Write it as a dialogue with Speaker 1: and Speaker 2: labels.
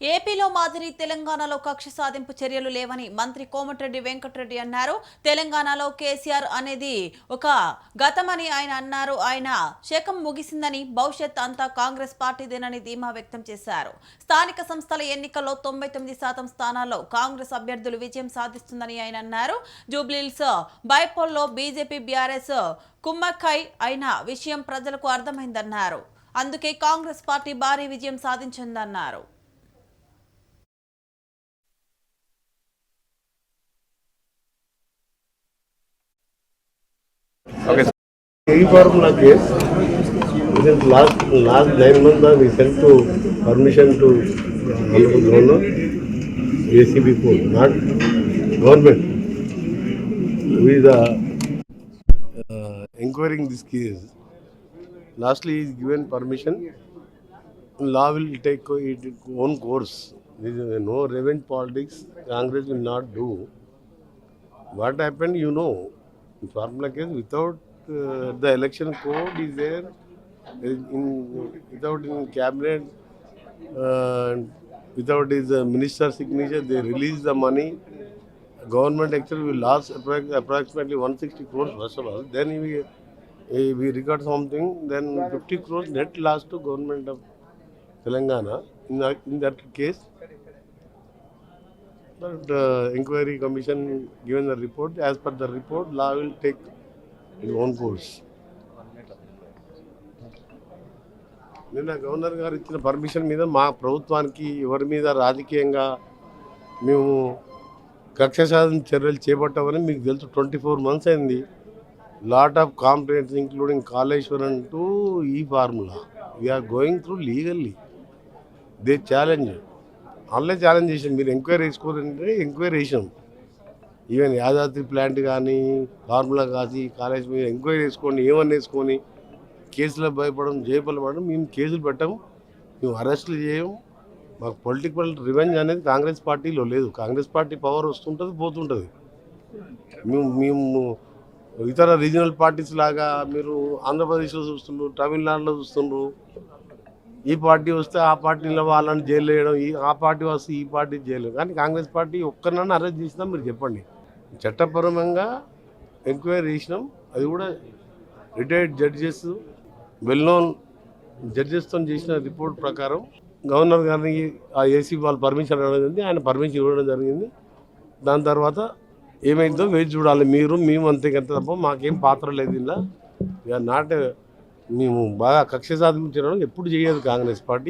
Speaker 1: ఏపీలో మాదిరి తెలంగాణలో కక్ష సాధింపు చర్యలు లేవని మంత్రి కోమటిరెడ్డి వెంకటరెడ్డి అన్నారు. తెలంగాణలో కేసీఆర్ అనేది ఒక గతమని ఆయన అన్నారు. ఆయన శకం ముగిసిందని భవిష్యత్ అంతా కాంగ్రెస్ పార్టీదేనని ధీమా వ్యక్తం చేశారు. స్థానిక సంస్థల ఎన్నికల్లో తొంభై తొమ్మిది శాతం స్థానాల్లో కాంగ్రెస్ అభ్యర్థులు విజయం సాధిస్తుందని ఆయన అన్నారు. జూబ్లీల్స్ బైపోల్లో బీజేపీ బీఆర్ఎస్ కుమ్మక్కై అయిన విషయం ప్రజలకు అర్థమైందన్నారు. అందుకే కాంగ్రెస్ పార్టీ భారీ విజయం సాధించిందన్నారు.
Speaker 2: Okay.
Speaker 3: E-formula case, within last, last nine months, we sent to permission to Honorable Governor, ACB court, not government. We uh, uh, inquiring this case. Lastly, is given permission. Law will take its own course. No revenge politics. Congress will not do. What happened, you know. In formula case, without uh, the election code is there, in, without in cabinet, uh, without his uh, minister signature, they release the money. Government actually will lose approx- approximately 160 crores first of all. Then we, we record something, then 50 crores net loss to government of Telangana. In in that case, but uh, inquiry commission given the report, as per the report, law will take its own course. నిన్న governor గారు ఇచ్చిన permission మీద మా ప్రభుత్వానికి ఎవరి మీద రాజకీయంగా మేము కక్ష సాధన చర్యలు చేపట్టామని మీకు తెలుసు ట్వంటీ ఫోర్ మంత్స్ అయింది. Lot of complaints including Kaleshwaram to E formula we are going through legally they challenge online challenge చేసాం మీరు ఎంక్వైరీ వేసుకోరంటే ఎంక్వైరీ చేసాం ఈవెన్ యాదాద్రి ప్లాంట్ కానీ ఫార్ములా కాసి కాలేజ్ మీద ఎంక్వైరీ వేసుకోండి ఏమని వేసుకొని కేసులో భయపడడం జయపడడం మేము కేసులు పెట్టాం మేము అరెస్టులు చేయం మాకు పొలిటికల్ రివెంజ్ అనేది కాంగ్రెస్ పార్టీలో లేదు. కాంగ్రెస్ పార్టీ పవర్ వస్తుంటుంది పోతుంటుంది. మేము మేము ఇతర రీజనల్ పార్టీస్ లాగా మీరు ఆంధ్రప్రదేశ్లో చూస్తుండ్రు తమిళనాడులో చూస్తుండ్రు ఈ పార్టీ వస్తే ఆ పార్టీలో వాళ్ళని జైలు వేయడం ఈ ఆ పార్టీ వస్తే ఈ పార్టీ జైలు కానీ కాంగ్రెస్ పార్టీ ఒక్కరినన్నా అరెస్ట్ చేసినా మీరు చెప్పండి. చట్టపరమంగా ఎంక్వైరీ చేసినాం. అది కూడా రిటైర్డ్ జడ్జెస్ వెల్ నోన్ జడ్జెస్తో చేసిన రిపోర్ట్ ప్రకారం గవర్నర్ గారికి ఆ ఏసీ వాళ్ళు పర్మిషన్ అడగడం జరిగింది. ఆయన పర్మిషన్ ఇవ్వడం జరిగింది. దాని తర్వాత ఏమైందో వేచి చూడాలి. మీరు మేము అంతే కింద తప్ప మాకేం పాత్ర లేదు ఇలా ఇక నాట్ మేము బాగా కక్ష సాధించడం ఎప్పుడు చేయదు కాంగ్రెస్ పార్టీ.